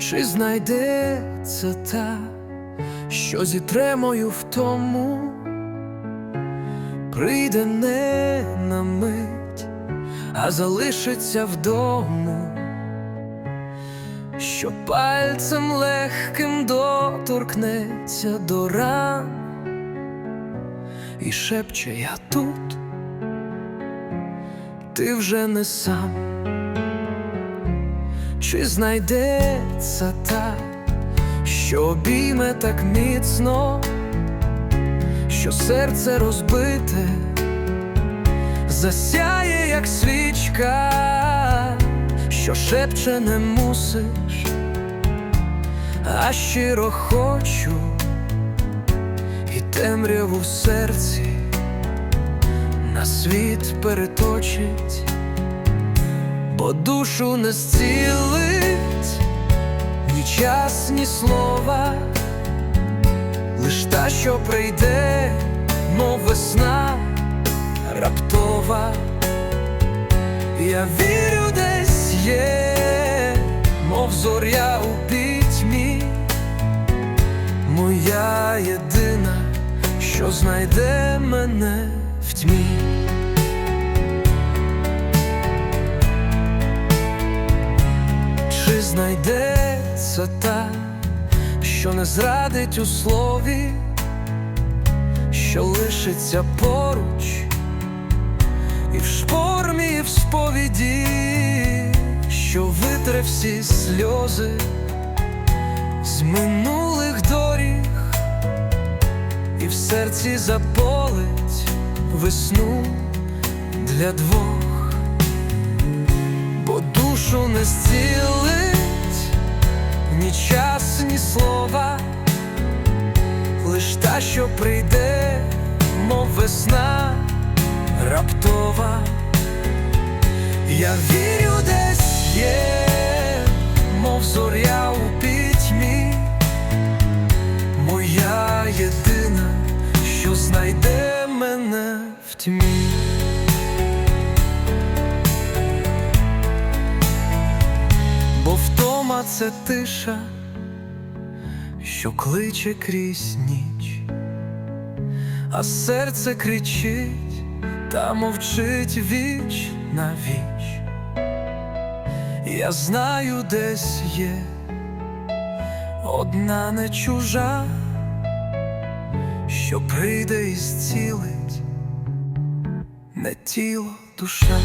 Чи знайдеться та, що зітре мою втому, прийде не на мить, а залишиться вдому, що пальцем легким доторкнеться до ран і шепче я тут, ти вже не сам. Чи знайдеться та, що обійме так міцно, що серце розбите, засяє, як свічка, що шепче не мусиш, а щиро хочу, і темряву в серці на світ переточить душу не зцілить ні час, ні слова, лиш та, що прийде, мов весна раптова. Я вірю, десь є, мов зоря у пітьмі, моя єдина, що знайде мене в тьмі. Знайдеться та, що не зрадить у слові, що лишиться поруч, і в шпормі, і в сповіді, що витре всі сльози з минулих доріг, і в серці заполить весну для двох. Бо душу не зцілить прийде, мов весна раптова. Я вірю, десь є, мов зоря у пітьмі, моя єдина, що знайде мене в тьмі. Бо втома це тиша, що кличе крізь ніч, а серце кричить та мовчить віч на віч. Я знаю, десь є одна не чужа, що прийде і зцілить не тіло, душа.